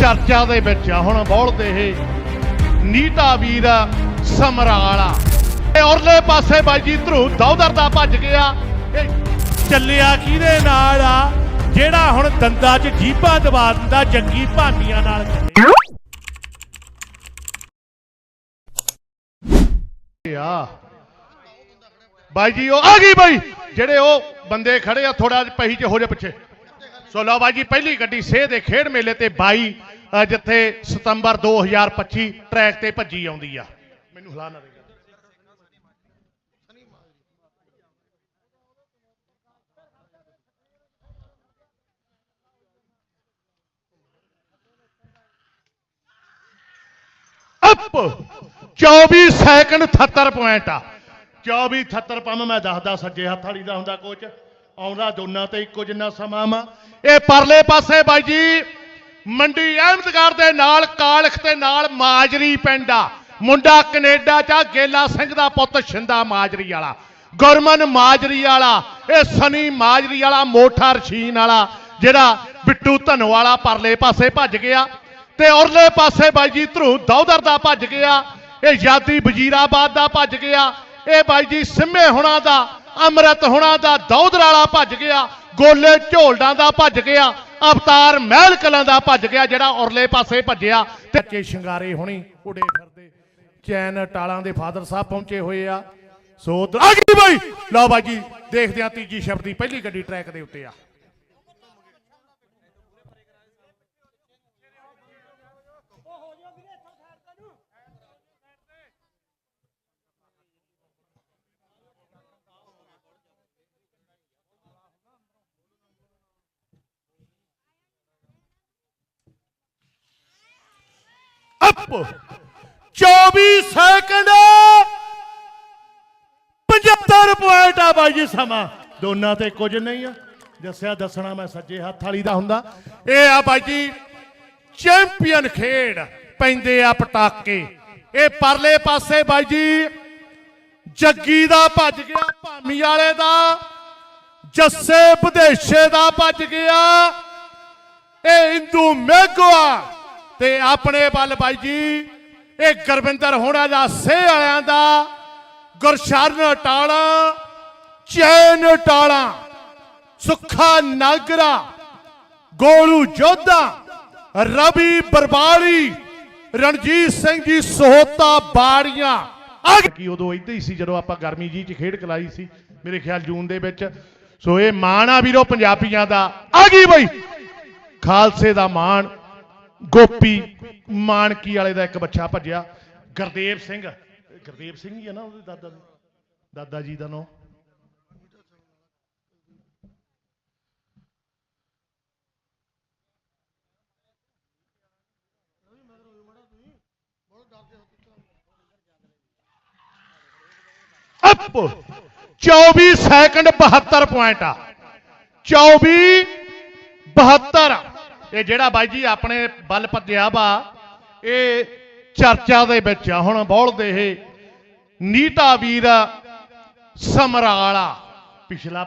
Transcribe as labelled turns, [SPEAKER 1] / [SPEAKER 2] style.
[SPEAKER 1] ਚਰਚਾ ਦੇ ਵਿੱਚ ਆ। ਹੁਣ ਬੋਲਦੇ ਇਹ। ਨੀਟਾ ਵੀਰ ਸਮਰਾਲਾ। ਤੇ ਔਰਲੇ ਪਾਸੇ ਬਾਈ ਜੀ ਧਰੂ ਦੌਦਰ ਦਾ ਭੱਜ ਗਿਆ। ਇਹ
[SPEAKER 2] ਚੱਲਿਆ ਕਿਹਦੇ ਨਾਲ ਆ? ਜਿਹੜਾ ਹੁਣ ਦੰਦਾਂ 'ਚ ਜੀਭਾਂ ਦਬਾ ਦਿੰਦਾ ਜੰਗੀ ਭਾਨੀਆਂ ਨਾਲ।
[SPEAKER 1] ਆ। ਬਾਈ ਜੀ, ਉਹ ਆ ਗਈ ਬਾਈ। ਜਿਹੜੇ ਉਹ ਬੰਦੇ ਖੜੇ ਆ ਥੋੜਾ ਪਹੀ ਚ ਹੋ ਜਾ ਪਿੱਛੇ। ਸੋ ਲਓ ਬਾਈ ਪਹਿਲੀ ਗੱਡੀ ਸੇਹ ਦੇ ਖੇਡ ਮੇਲੇ ਤੇ 22 ਜਿੱਥੇ ਸਤੰਬਰ 2025 ਟਰੈਕ ਤੇ ਭੱਜੀ ਆਉਂਦੀ ਆ। ਮੈਨੂੰ ਹਿਲਾ ਨਾ ਦੇ। ਅਪ! 24 ਸੈਕਿੰਡ 78 ਪੁਆਇੰਟ ਆ। 24 78 ਪੰਮ, ਮੈਂ ਦੱਸਦਾ, ਸੱਜੇ ਹੱਥ ਵਾਲੀ ਦਾ ਹੁੰਦਾ ਕੋਚ ਆਉਂਦਾ ਦੋਨਾਂ ਤੇ ਇੱਕੋ ਜਿੰਨਾ ਸਮਾਂ ਵਾ। ਇਹ ਪਰਲੇ ਪਾਸੇ ਬਾਈ ਜੀ, ਮੰਡੀ ਅਹਿਮਦਗੜ੍ਹ ਦੇ ਨਾਲ ਕਾਲਖ ਤੇ ਨਾਲ ਮਾਜਰੀ ਪਿੰਡ ਆ। ਮੁੰਡਾ ਕੈਨੇਡਾ ਚ ਗੇਲਾ ਸਿੰਘ ਦਾ ਪੁੱਤ ਸ਼ਿੰਦਾ ਮਾਜਰੀ ਵਾਲਾ। ਗੁਰਮਨ ਮਾਜਰੀ ਵਾਲਾ, ਇਹ ਸਨੀ ਮਾਜਰੀ ਵਾਲਾ, ਮੋਠਾ ਰਸ਼ੀਨ ਵਾਲਾ, ਜਿਹੜਾ ਬਿੱਟੂ ਧਨੋ ਵਾਲਾ ਪਰਲੇ ਪਾਸੇ ਭੱਜ ਗਿਆ। ਤੇ ਔਰਲੇ ਪਾਸੇ ਬਾਈ ਜੀ, ਧਰੂ ਦੌਦਰ ਦਾ ਭੱਜ ਗਿਆ। ਇਹ ਯਾਦੀ ਵਜ਼ੀਰਾਬਾਦ ਦਾ ਭੱਜ ਗਿਆ। ਇਹ ਬਾਈ ਜੀ, ਸਿੰਮੇ ਹੁਣਾ ਦਾ ਅੰਮ੍ਰਿਤ ਹੁਣਾ ਦਾ ਦੌਦਰ ਭੱਜ ਗਿਆ, ਗੋਲੇ ਝੋਲਡਾਂ ਦਾ ਭੱਜ ਗਿਆ, ਅਵਤਾਰ ਮਹਿਲ ਕਲਾਂ ਦਾ ਭੱਜ ਗਿਆ ਜਿਹੜਾ ਔਰਲੇ ਪਾਸੇ ਭੱਜਿਆ ਤੇ ਕੇ ਸ਼ਿੰਗਾਰੇ ਹੁਣੀ, ਉਡੇ ਫਿਰਦੇ। ਚੈਨ ਟਾਲਾਂ ਦੇ ਫਾਦਰ ਸਾਹਿਬ ਪਹੁੰਚੇ ਹੋਏ ਆ। ਸੋ ਆ ਗਈ ਬਾਈ! ਲਓ ਬਾਜੀ ਦੇਖਦੇ ਆ ਤੀਜੀ ਸ਼ਬਦੀ ਪਹਿਲੀ ਗੱਡੀ ਟਰੈਕ ਦੇ ਉੱਤੇ ਆ। 24 ਸੈਕਿੰਡ 75 ਪੁਆਇੰਟ ਆ ਬਾਈ ਜੀ ਸਮਾਂ। ਦੋਨਾਂ ਤੇ ਕੁਝ ਨਹੀਂ ਆ। ਦੱਸਿਆ, ਦੱਸਣਾ ਮੈਂ ਸੱਜੇ ਹੱਥ ਵਾਲੀ ਦਾ ਹੁੰਦਾ। ਇਹ ਆ ਬਾਈ ਜੀ, ਚੈਂਪੀਅਨ ਖੇਡ ਪੈਂਦੇ ਆ ਪਟਾਕੇ। ਇਹ ਪਰਲੇ ਪਾਸੇ ਬਾਈ ਜੀ, ਜੱਗੀ ਦਾ ਭੱਜ ਗਿਆ, ਭਾਮੀ ਵਾਲੇ ਦਾ। ਜੱਸੇ ਵਿਦੇਸ਼ੇ ਦਾ ਭੱਜ ਗਿਆ। ਇਹ ਇੰਦੂ ਮੇਗਵਾ ਤੇ ਆਪਣੇ ਵੱਲ ਬਾਈ ਜੀ, ਇਹ ਗੁਰਵਿੰਦਰ ਹੋਣਾ ਦਾ ਸੇ ਵਾਲਿਆਂ ਦਾ ਗੁਰਸ਼ਰਨ ਟਾਲਾ ਚੈਨ ਟਾਲਾ ਸੁੱਖਾ ਨਾਗਰਾ, ਗੋਲੂ ਜੋਧਾ, ਰਵੀ ਬਰਬਾਲੀ, ਰਣਜੀਤ ਸਿੰਘ ਜੀ ਸੋਹਤਾ ਬਾੜੀਆਂ। ਆ ਉਦੋਂ ਇੱਥੇ ਹੀ ਸੀ ਜਦੋਂ ਆਪਾਂ ਗਰਮੀ ਜੀ ਚ ਖੇਡ ਕਲਾਈ ਸੀ, ਮੇਰੇ ਖਿਆਲ ਜੂਨ ਦੇ ਵਿੱਚ। ਸੋ ਇਹ ਮਾਣ ਆ ਵੀਰੋ ਪੰਜਾਬੀਆਂ ਦਾ। ਆ ਗਈ ਬਈ। ਖਾਲਸੇ ਦਾ ਮਾਣ। ਗੋਪੀ ਮਾਨਕੀ ਵਾਲੇ ਦਾ ਇੱਕ ਬੱਚਾ ਭੱਜਿਆ। ਗੁਰਦੇਵ ਸਿੰਘ। ਗੁਰਦੇਵ ਸਿੰਘ ਹੀ ਆ ਨਾ ਉਹਦੇ ਦਾਦਾ ਦਾ ਦਾਦਾ ਜੀ ਦਾ ਨਾਮ ਅਪ। 24 ਸੈਕਿੰਡ 72 ਪੁਆਇੰਟ ਆ। 24 72 ਇਹ ਜਿਹੜਾ ਬਾਈ ਜੀ ਆਪਣੇ ਬਲ ਭੱਜਿਆ ਵਾ, ਇਹ ਚਰਚਾ ਦੇ ਵਿੱਚ ਆ। ਹੁਣ ਬੋਲਦੇ ਇਹ ਨੀਟਾ ਵੀਰ ਸਮਰਾਲਾ, ਪਿਛਲਾ